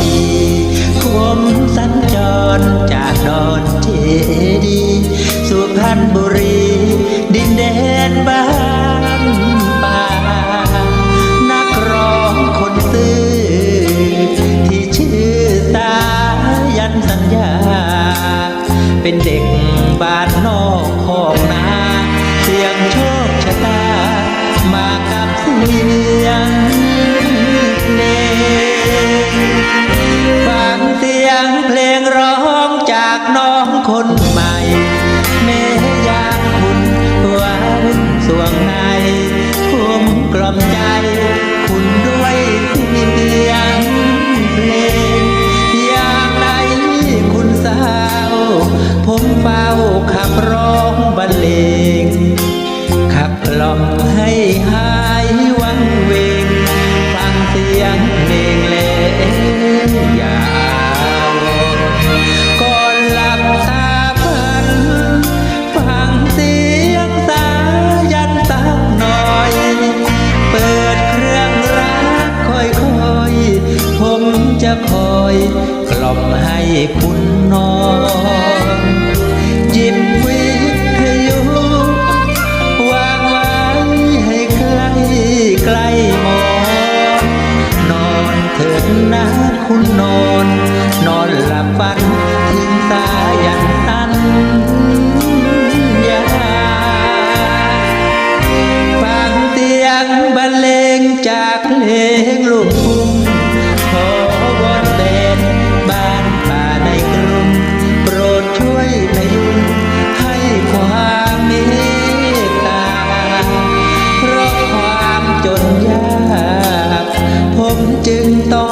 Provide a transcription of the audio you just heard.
ทีผมสัญจรจากดอนเจดี สุพรรณบุรี ดินแดนบ้านป่า นักร้องคนซื่อที่ชื่อตายันสัญญา เป็นเด็กบ้านนอกของนา เสียงโชคชะตา มากับเสี ล่อมให้หายวังเวงฟังเสียงเพลงเลงยาวก่อนหลับตาฝันฟังเสียงสายันสักหน่อย เปิดเครื่องรักค่อยๆ ผมจะคอยกล่อมให้คุณนอน เถิดนะคุณนอน นอนหลับฝันถึงสายันสัญญาฟังเตียงบรรเลงจากเพลงลูกทุ่ง นต้อง